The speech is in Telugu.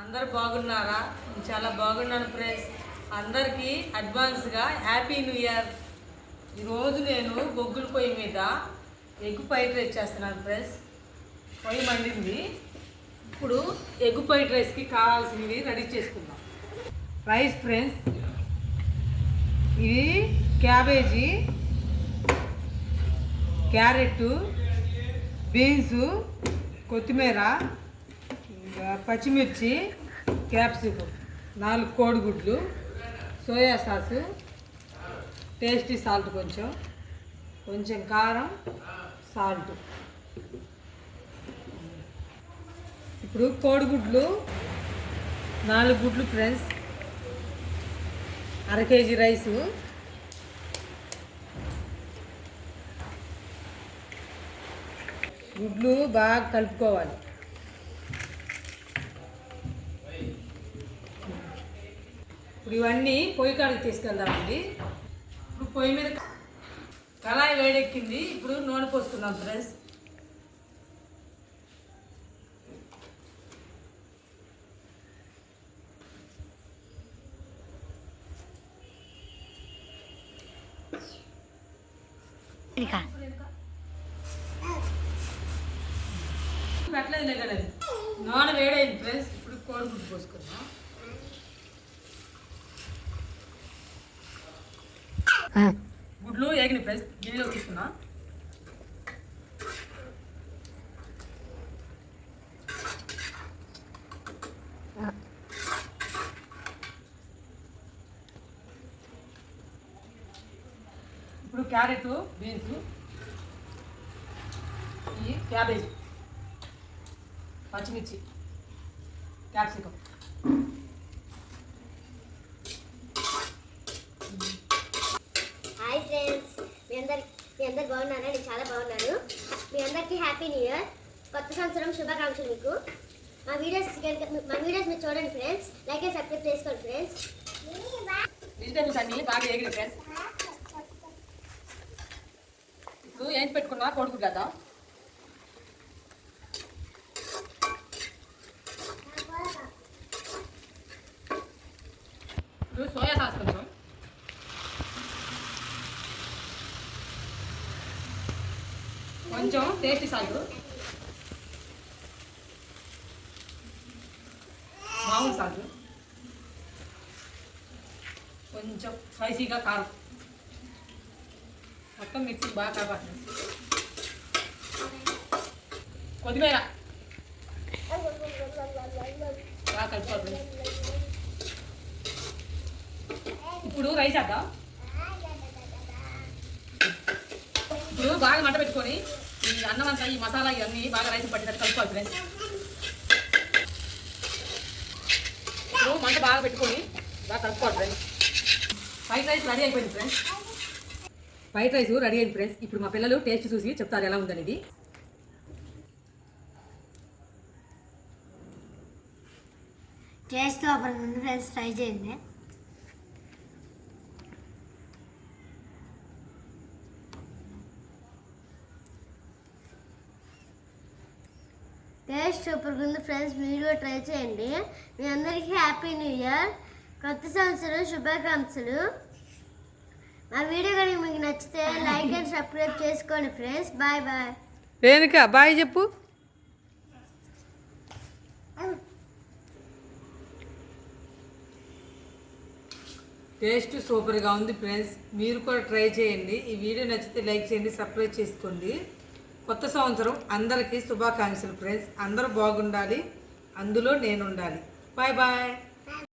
అందరు బాగున్నారా? చాలా బాగున్నాను ఫ్రెండ్స్. అందరికీ అడ్వాన్స్గా హ్యాపీ న్యూ ఇయర్ ఈరోజు నేను బొగ్గుల పొయ్యి మీద ఎగ్ ఫ్రైడ్ రైస్ చేస్తున్నాను ఫ్రెండ్స్. పొయ్యి మండింది. ఇప్పుడు ఎగ్ ఫ్రైడ్ రైస్కి కావాల్సినవి రెడీ చేసుకుందాం. రైస్ ఫ్రెండ్స్ ఇది క్యాబేజీ క్యారెట్ బీన్స్ కొత్తిమీర పచ్చిమిర్చి క్యాప్సికం నాలుగు కోడిగుడ్లు సోయా సాసు టేస్టీ సాల్ట్ కొంచెం కొంచెం కారం సాల్ట్. ఇప్పుడు కోడిగుడ్లు నాలుగు గుడ్లు ఫ్రెండ్స్ అర కేజీ రైసు. గుడ్లు బాగా కలుపుకోవాలి. ఇప్పుడు ఇవన్నీ పొయ్యి కాడికి తీసుకెళ్దామండి. ఇప్పుడు పొయ్యి మీద కళాయి వేడెక్కింది. ఇప్పుడు నూనె పోసుకుందాం ఫ్రెండ్స్. పెట్టలేదు కదా నూనె వేడైంది ఫ్రెండ్స్. ఇప్పుడు కోడిగుడ్డు పోసుకుందాం. గుడ్లు ఏగిన ఫ్రెండ్స్ గిన్నెలో తీసుకున్నా. ఇప్పుడు క్యారెట్ బీన్స్ ఈ క్యాబేజ్ పచ్చిమిర్చి క్యాప్సికం హాయ్ ఫ్రెండ్స్ మీ అందరు బాగున్నారా? నేను చాలా బాగున్నాను. మీ అందరికీ హ్యాపీ న్యూ ఇయర్ కొత్త సంవత్సరం శుభాకాంక్షలు మీకు. మా వీడియోస్ మా వీడియోస్ మీరు చూడండి ఫ్రెండ్స్ లైక్ అండ్ సబ్స్క్రైబ్ చేసుకోండి ఫ్రెండ్స్ వెజిటేబుల్స్ అన్ని బాగా వేగిన ఫ్రెండ్స్ ఇప్పుడు ఏం పెట్టుకున్నా కొడుకు కదా. సోయా సాస్ కొంచెం టేస్ట్ సాగు సాల్ట్. మామూలు సాల్ట్. కొంచెం స్పైసీగా కారం. మొత్తం మిక్సీ బాగా కాపాడు కొద్దిమేర బాగా కలుపుకోవాలి. ఇప్పుడు రైస్ వేద్దాం ఇప్పుడు బాగా మంట పెట్టుకొని ఈ అన్నం అంతా ఈ మసాలా ఇవన్నీ బాగా రైస్ పట్టినట్టు కలుపుకోవాలి ఫ్రెండ్స్ ఇప్పుడు మంట బాగా పెట్టుకొని బాగా కలుపుకోవాలి ఫ్రెండ్స్ ఫ్రైడ్ రైస్ రెడీ అయిపోయింది ఫ్రెండ్స్ ఫ్రైడ్ రైస్ రెడీ అయింది ఫ్రెండ్స్ ఇప్పుడు మా పిల్లలు టేస్ట్ చూసి చెప్తారు ఎలా ఉందనేది. టేస్ట్ అప్పుడు ముందు ఫ్రెండ్స్ ట్రై చేయండి. టేస్ట్ సూపర్ ఉంది ఫ్రెండ్స్ మీరు కూడా ట్రై చేయండి. మీ అందరికీ హ్యాపీ న్యూ ఇయర్ కొత్త సంవత్సరం శుభాకాంక్షలు. మా వీడియో కనుక మీకు నచ్చితే లైక్ అండ్ సబ్స్క్రైబ్ చేసుకోండి friends bye bye Renuka bye చెప్పు. టేస్ట్ సూపర్గా ఉంది ఫ్రెండ్స్ మీరు కూడా ట్రై చేయండి. ఈ వీడియో నచ్చితే లైక్ చేయండి సబ్స్క్రైబ్ చేసుకోండి. కొత్త సంవత్సరం అందరికీ శుభాకాంక్షలు ఫ్రెండ్స్ అందరూ బాగుండాలి. అందులో నేను ఉండాలి బాయ్ బాయ్